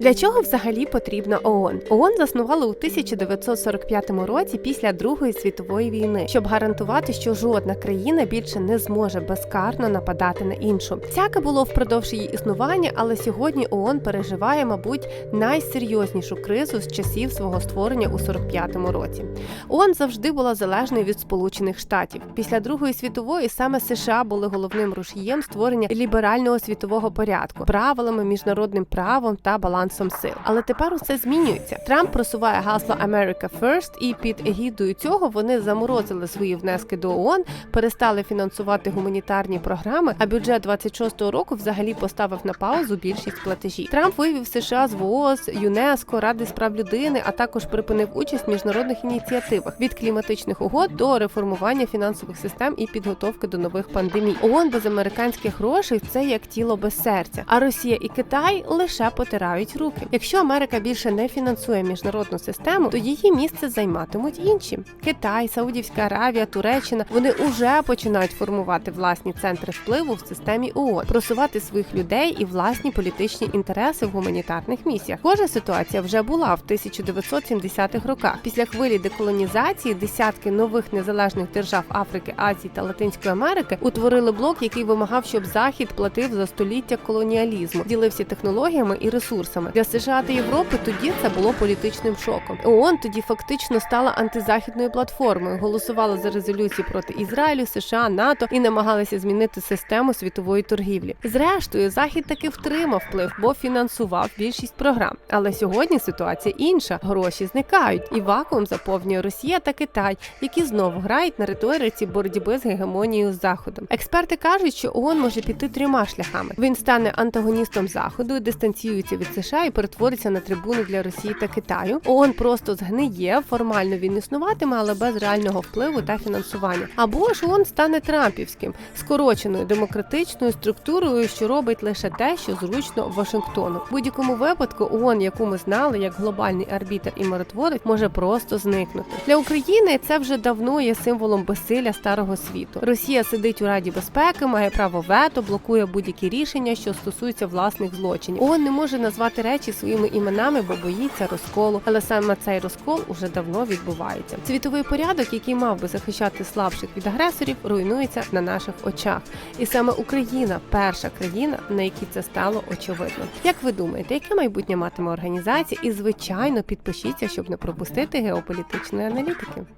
Для чого взагалі потрібна ООН? ООН заснували у 1945 році після Другої світової війни, щоб гарантувати, що жодна країна більше не зможе безкарно нападати на іншу. Всяке було впродовж її існування, але сьогодні ООН переживає, мабуть, найсерйознішу кризу з часів свого створення у 45-му році. ООН завжди була залежною від Сполучених Штатів. Після Другої світової саме США були головним рушієм створення ліберального світового порядку, правилами, міжнародним правом та балансом сил. Але тепер усе змінюється. Трамп просуває гасло America First, і під егідою цього вони заморозили свої внески до ООН, перестали фінансувати гуманітарні програми. А бюджет 26-го року взагалі поставив на паузу більшість платежів. Трамп вивів США з ВООЗ, ЮНЕСКО, Ради з прав людини, а також припинив участь в міжнародних ініціативах від кліматичних угод до реформування фінансових систем і підготовки до нових пандемій. ООН без американських грошей це як тіло без серця. А Росія і Китай лише потирають руки. Якщо Америка більше не фінансує міжнародну систему, то її місце займатимуть інші: Китай, Саудівська Аравія, Туреччина. Вони уже починають формувати власні центри впливу в системі ООН, просувати своїх людей і власні політичні інтереси в гуманітарних місіях. Схожа ситуація вже була в 1970-х роках. Після хвилі деколонізації десятки нових незалежних держав Африки, Азії та Латинської Америки утворили блок, який вимагав, щоб Захід платив за століття колоніалізму, ділився технологіями і ресурсами. Для США та Європи тоді це було політичним шоком. ООН тоді фактично стала антизахідною платформою, голосувала за резолюції проти Ізраїлю, США, НАТО і намагалася змінити систему світової торгівлі. Зрештою, захід таки втримав вплив, бо фінансував більшість програм. Але сьогодні ситуація інша: гроші зникають, і вакуум заповнює Росія та Китай, які знову грають на риториці боротьби з гегемонією з заходом. Експерти кажуть, що ООН може піти трьома шляхами. Він стане антагоністом заходу, дистанціюється від США і перетвориться на трибуну для Росії та Китаю. ООН просто згниє, формально він існуватиме, але без реального впливу та фінансування. Або ж ООН стане трампівським, скороченою демократичною структурою, що робить лише те, що зручно Вашингтону. В будь-якому випадку ООН, яку ми знали як глобальний арбітр і миротворець, може просто зникнути. Для України це вже давно є символом безсилля старого світу. Росія сидить у Раді безпеки, має право вето, блокує будь-які рішення, що стосуються власних злочинів. ООН не може назвати речі своїми іменами, бо боїться розколу. Але саме цей розкол уже давно відбувається. Світовий порядок, який мав би захищати слабших від агресорів, руйнується на наших очах. І саме Україна перша країна, на якій це стало очевидно. Як ви думаєте, яке майбутнє матиме організація? І звичайно, підпишіться, щоб не пропустити геополітичної аналітики.